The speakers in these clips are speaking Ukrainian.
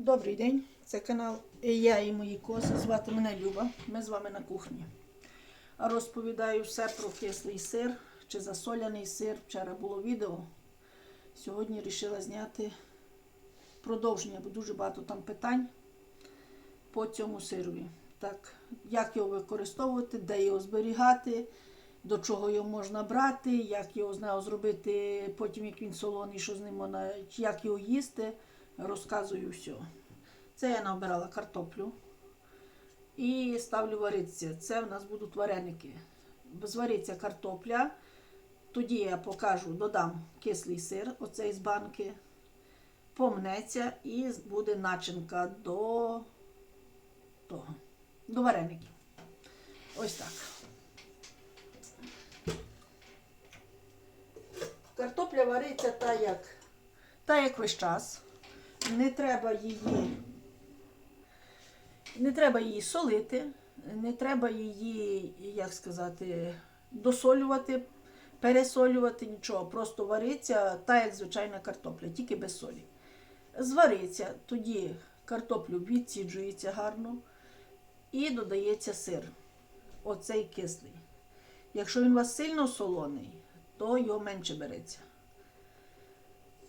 Добрий день, це канал Я і мої коси. Звати мене Люба. Ми з вами на кухні. Розповідаю все про кислий сир чи засоляний сир. Вчора було відео. Сьогодні вирішила зняти продовження, бо дуже багато там питань по цьому сирові. Так, як його використовувати, де його зберігати, до чого його можна брати, як його зробити, потім як він солоний, що з ним як його їсти, розказую все. Це я набирала картоплю і ставлю варитися. Це в нас будуть вареники. Звариться картопля. Тоді я покажу, додам кислий сир, оцей з банки, помнеться і буде начинка до того, до вареників. Ось так. Картопля вариться та як, та як весь час. Не треба її, не треба її солити, не треба її, як сказати, досолювати, пересолювати нічого. Просто вариться та як звичайна картопля, тільки без солі. Звариться, тоді картоплю відсіджується гарно і додається сир. Оцей кислий. Якщо він у вас сильно солоний, то його менше береться.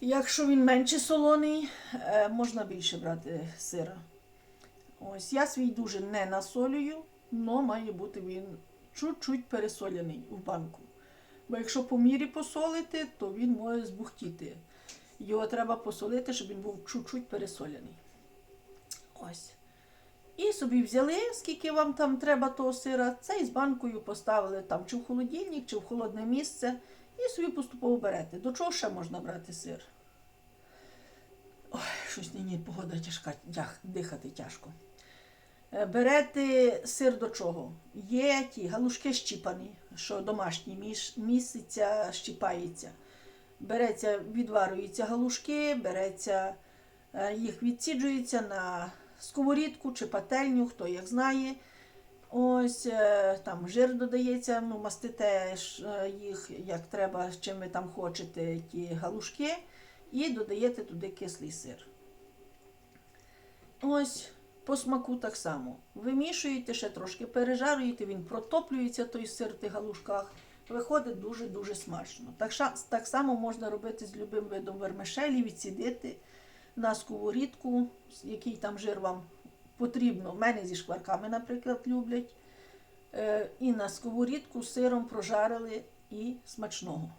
Якщо він менше солоний, е, можна більше брати сира. Ось я свій дуже не насолюю, але має бути він чуть-чуть пересоляний в банку. Бо якщо по мірі посолити, то він може збухтіти. Його треба посолити, щоб він був чуть-чуть пересоляний. Ось. І собі взяли, скільки вам там треба того сира, цей з банкою поставили там чи в холодильник, чи в холодне місце, і собі поступово берете. До чого ще можна брати сир? Ой, щось нині погода тяжка, дихати тяжко. Е, Берете сир до чого? Є ті галушки щіпані, що домашні, місяця щіпається. Береться, відварюються галушки, береться, е, їх відсіджується на сковорідку чи пательню, хто як знає. Ось е, там жир додається, ну, мастите е, їх як треба, чим ви там хочете, ті галушки, і додаєте туди кислий сир. Ось по смаку так само. Вимішуєте, ще трошки пережарюєте, він протоплюється той сир в тих галушках. Виходить дуже-дуже смачно. Так, так само можна робити з любим видом вермишелі, відсідити на сковорідку, який там жир вам потрібно. У мене зі шкварками, наприклад, люблять. Е, і на сковорідку з сиром прожарили і смачного.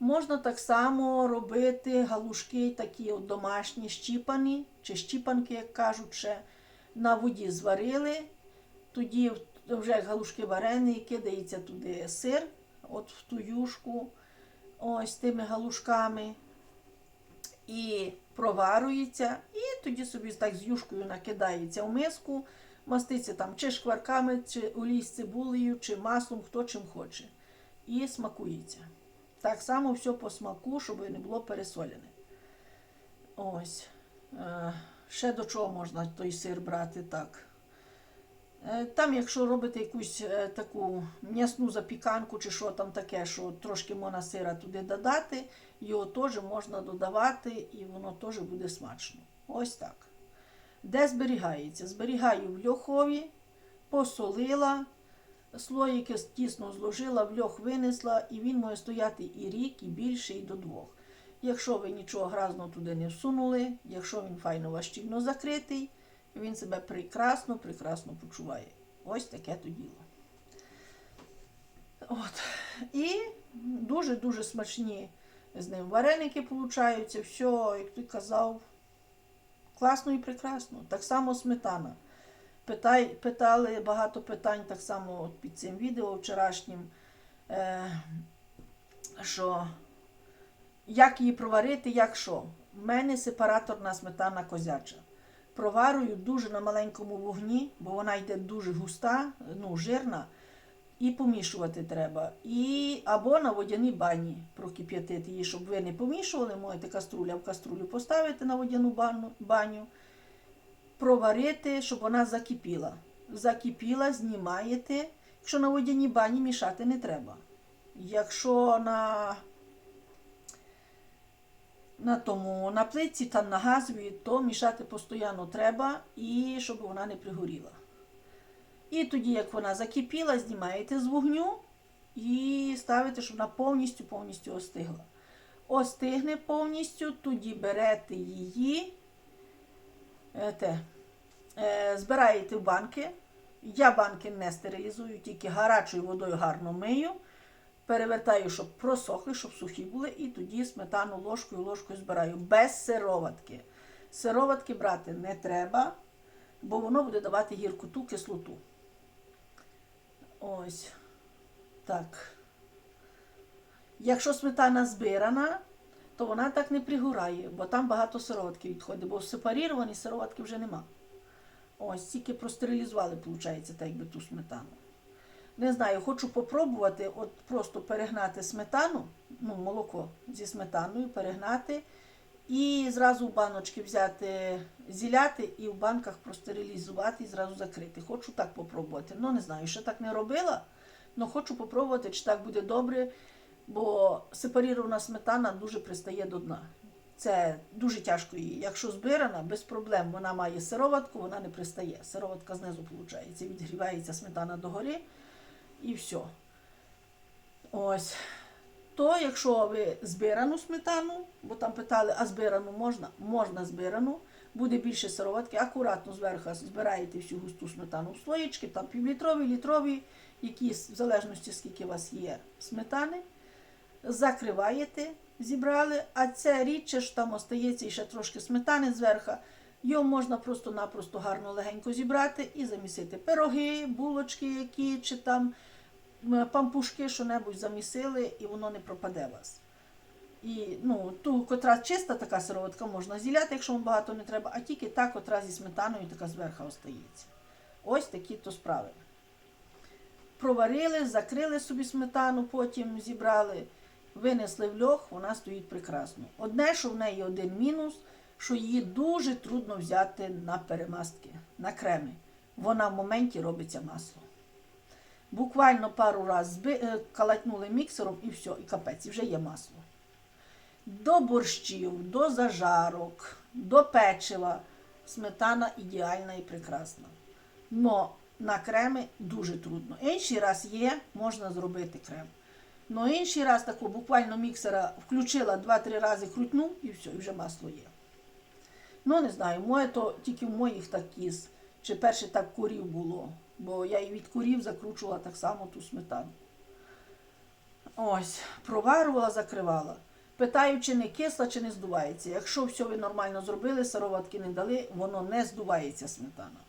Можна так само робити галушки такі от домашні, щіпані, чи щіпанки, як кажуть, ще на воді зварили. Тоді вже галушки варені, кидається туди сир, от в ту юшку, ось тими галушками. І проварюється, і тоді собі так з юшкою накидається в миску, маститься там чи шкварками, чи олій з цибулею, чи маслом, хто чим хоче. І смакується. Так само все по смаку, щоб не було пересолене. Ось. Е, ще до чого можна той сир брати так. Е, Там, якщо робите якусь е, таку м'ясну запіканку чи що там таке, що трошки можна сира туди додати, його теж можна додавати і воно теж буде смачно. Ось так. Де зберігається? Зберігаю в льохові, посолила, слоїки тісно зложила, в льох винесла, і він може стояти і рік, і більше, і до двох. Якщо ви нічого гразного туди не всунули, якщо він файно вас закритий, він себе прекрасно, прекрасно почуває. Ось таке то діло. От. І дуже-дуже смачні з ним вареники получаються, все, як ти казав, класно і прекрасно. Так само сметана. Питай, питали багато питань так само от під цим відео вчорашнім, е, що як її проварити, як що. У мене сепараторна сметана козяча. Проварую дуже на маленькому вогні, бо вона йде дуже густа, ну, жирна, і помішувати треба. І, або на водяній бані прокип'ятити її, щоб ви не помішували, можете каструлю, а в каструлю поставити на водяну баню, проварити, щоб вона закипіла. Закипіла, знімаєте. Якщо на водяній бані мішати не треба. Якщо на на тому на плитці, там на газовій, то мішати постійно треба і щоб вона не пригоріла. І тоді, як вона закипіла, знімаєте з вогню і ставите, щоб вона повністю повністю остигла. Остигне повністю, тоді берете її, е, те, е, збираєте банки. Я банки не стерилізую, тільки гарячою водою гарно мию. Перевертаю, щоб просохли, щоб сухі були, і тоді сметану ложкою ложкою збираю без сироватки. Сироватки брати не треба, бо воно буде давати гіркоту, кислоту. Ось так. Якщо сметана збирана, то вона так не пригорає, бо там багато сироватки відходить, бо в сепарірованій сироватки вже нема. Ось, тільки простерилізували, виходить, так якби ту сметану. Не знаю, хочу попробувати от просто перегнати сметану, ну, молоко зі сметаною, перегнати і зразу в баночки взяти, зіляти і в банках простерилізувати і зразу закрити. Хочу так попробувати. Ну, не знаю, ще так не робила, але хочу попробувати, чи так буде добре, бо сепарірована сметана дуже пристає до дна. Це дуже тяжко її. Якщо збирана, без проблем вона має сироватку, вона не пристає. Сироватка знизу виходить. Відгрівається сметана догори і все. Ось. То, якщо ви збирану сметану, бо там питали, а збирану можна? Можна збирану. Буде більше сироватки, акуратно зверху збираєте всю густу сметану в слоєчки, там півлітрові, літрові, якісь, в залежності, скільки у вас є сметани. Закриваєте, зібрали, а це рідше ж там остається ще трошки сметани зверху. Його можна просто-напросто гарно легенько зібрати і замісити пироги, булочки які, чи там пампушки, що-небудь замісили, і воно не пропаде у вас. І ну, ту, котра чиста така сироватка, можна зіляти, якщо вам багато не треба, а тільки та, котра зі сметаною така зверху остається. Ось такі то справи. Проварили, закрили собі сметану, потім зібрали, винесли в льох, вона стоїть прекрасно. Одне, що в неї один мінус, що її дуже трудно взяти на перемастки, на креми. Вона в моменті робиться масло. Буквально пару разів е, калатнули міксером і все, і капець, і вже є масло. До борщів, до зажарок, до печива сметана ідеальна і прекрасна. Но на креми дуже трудно. Інший раз є, можна зробити крем. Но інший раз тако буквально міксера включила 2-3 рази крутнув і все, і вже масло є. Ну, не знаю, моє то тільки в моїх так кіз. Чи перше так курів було, бо я і від курів закручувала так само ту сметану. Ось, проварувала, закривала. Питаю, чи не кисла, чи не здувається. Якщо все ви нормально зробили, сироватки не дали, воно не здувається сметана.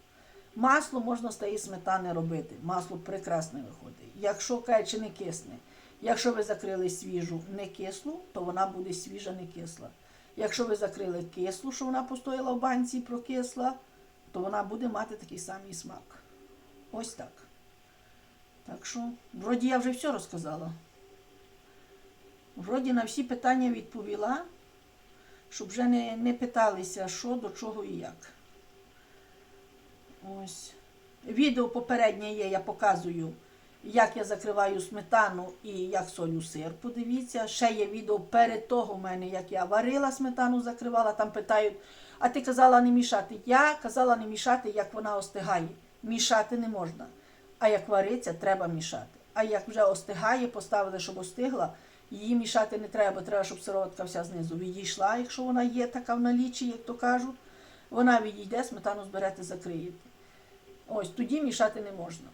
Масло можна з тієї сметани робити. Масло прекрасне виходить. Якщо каже, не кисне. Якщо ви закрили свіжу не кислу, то вона буде свіжа не кисла. Якщо ви закрили кислу, що вона постояла в банці і прокисла, то вона буде мати такий самий смак. Ось так. Так що, вроді я вже все розказала. Вроді на всі питання відповіла, щоб вже не, не питалися, що, до чого і як. Ось. Відео попереднє є, я показую, як я закриваю сметану і як солю сир. Подивіться. Ще є відео перед того в мене, як я варила сметану, закривала. Там питають, а ти казала не мішати. Я казала не мішати, як вона остигає. Мішати не можна. А як вариться, треба мішати. А як вже остигає, поставили, щоб остигла, її мішати не треба, треба, щоб сироватка вся знизу відійшла, якщо вона є така в налічі, як то кажуть. Вона відійде, сметану зберете, закриєте. Ось тоді мішати не можна.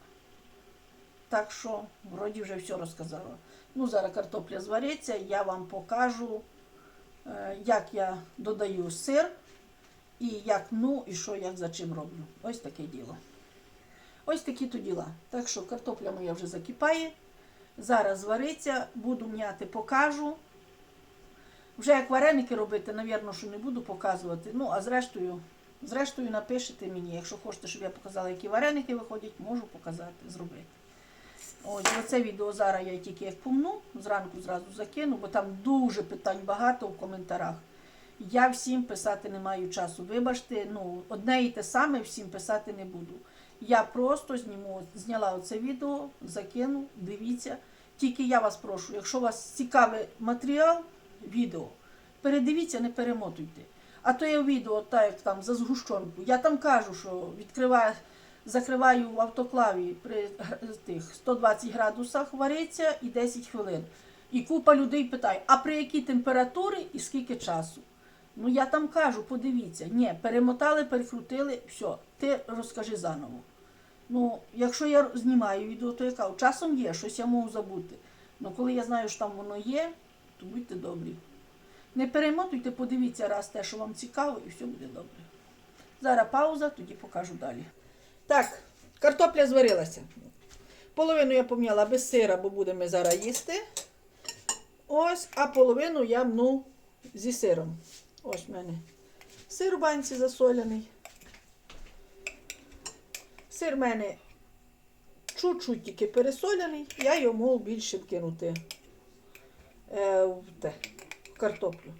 Так що, вроді вже все розказала. Ну, зараз картопля звариться, я вам покажу, е, як я додаю сир, і як ну, і що, як за чим роблю. Ось таке діло. Ось такі то діла. Так що картопля моя вже закипає. Зараз звариться, буду м'яти, покажу. Вже як вареники робити, навірно, що не буду показувати. Ну, а зрештою, зрештою напишете мені, якщо хочете, щоб я показала, які вареники виходять, можу показати, зробити. Ось, оце відео зараз я тільки як помну, зранку зразу закину, бо там дуже питань багато в коментарях. Я всім писати не маю часу. Вибачте, ну, одне і те саме всім писати не буду. Я просто зніму, зняла оце відео, закину, дивіться. Тільки я вас прошу, якщо у вас цікавий матеріал, відео, передивіться, не перемотуйте. А то є відео, так як там за згущенку. Я там кажу, що відкриваю, закриваю в автоклаві при г- тих 120 градусах вариться і 10 хвилин. І купа людей питає, а при якій температурі і скільки часу? Ну я там кажу, подивіться, ні, перемотали, перекрутили, все, ти розкажи заново. Ну, якщо я знімаю відео, то я кажу, часом є, щось я можу забути. Ну коли я знаю, що там воно є, то будьте добрі. Не перемотуйте, подивіться раз те, що вам цікаво, і все буде добре. Зараз пауза, тоді покажу далі. Так, картопля зварилася. Половину я пом'яла без сира, бо будемо зараз їсти. Ось, а половину я мну зі сиром. Ось в мене сир в банці засоляний. Сир в мене чуть-чуть тільки пересоляний, я його можу більше вкинути е, в те, картоплю.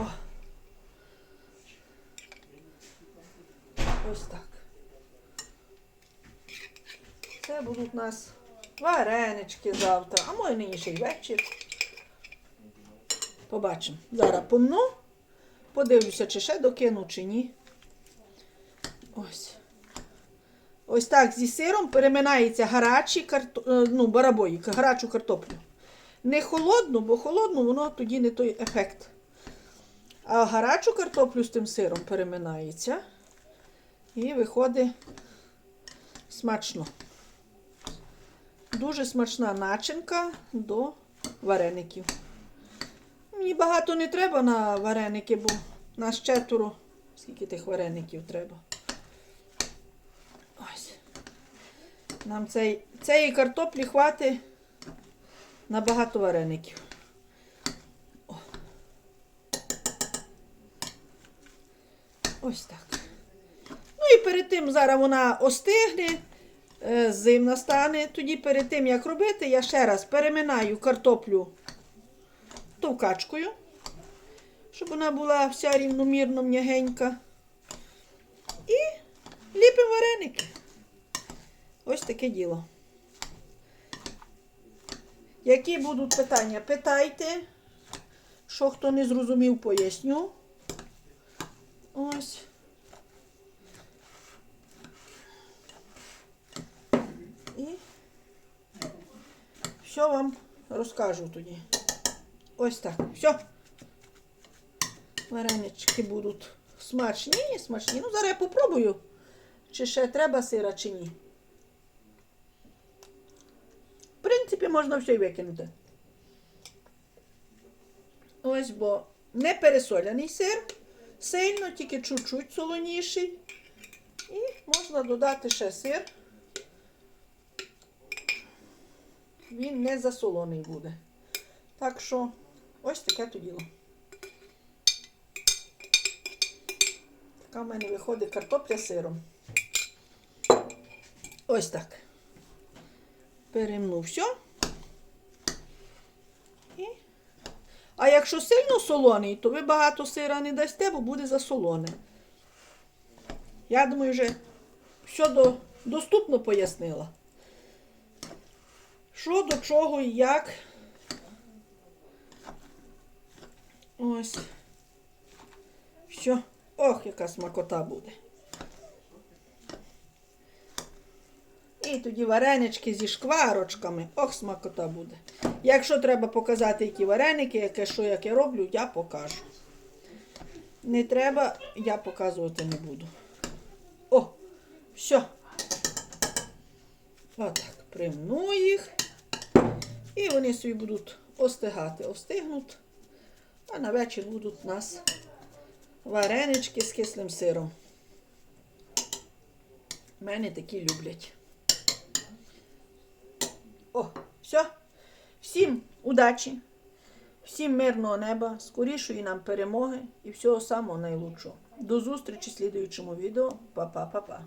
О. Ось так. Це будуть у нас варенички завтра, а може нині вечір. Побачимо. Зараз помну, подивлюся, чи ще докину, чи ні. Ось. Ось так зі сиром переминається гарячі карто... е, ну, барабої, гарячу картоплю. Не холодну, бо холодну воно тоді не той ефект. А гарячу картоплю з тим сиром переминається. І виходить смачно. Дуже смачна начинка до вареників. Мені багато не треба на вареники, бо нас четверо. Скільки тих вареників треба? Ось. Нам цей, цієї картоплі хватить на багато вареників. О. Ось так. Ну і перед тим зараз вона остигне, е, зимна стане. Тоді перед тим, як робити, я ще раз переминаю картоплю товкачкою, щоб вона була вся рівномірно м'ягенька. І ліпимо вареники. Ось таке діло. Які будуть питання? Питайте. Що хто не зрозумів, поясню. Ось. І все вам розкажу тоді. Ось так. Все. Варенички будуть смачні, смачні. Ну, зараз я попробую, чи ще треба сира, чи ні. В принципі, можна все й викинути. Ось, бо не пересоляний сир, сильно, тільки чуть-чуть солоніший. І можна додати ще сир. Він не засолоний буде. Так що ось таке то діло. Така в мене виходить картопля з сиром. Ось так. Перемну все. І... А якщо сильно солоний, то ви багато сира не дасте, бо буде засолоне. Я думаю, вже все до... доступно пояснила. Що до чого і як. Ось. Що? Ох, яка смакота буде. І тоді варенички зі шкварочками. Ох, смакота буде. Якщо треба показати, які вареники, яке що як я роблю, я покажу. Не треба, я показувати не буду. О, все. Отак, примну їх. І вони собі будуть остигати. Остигнуть. А на вечір будуть у нас варенички з кислим сиром. Мене такі люблять. О, все. Всім удачі, всім мирного неба, скорішої нам перемоги і всього самого найлучшого. До зустрічі в слідуючому відео. Па-па-па-па.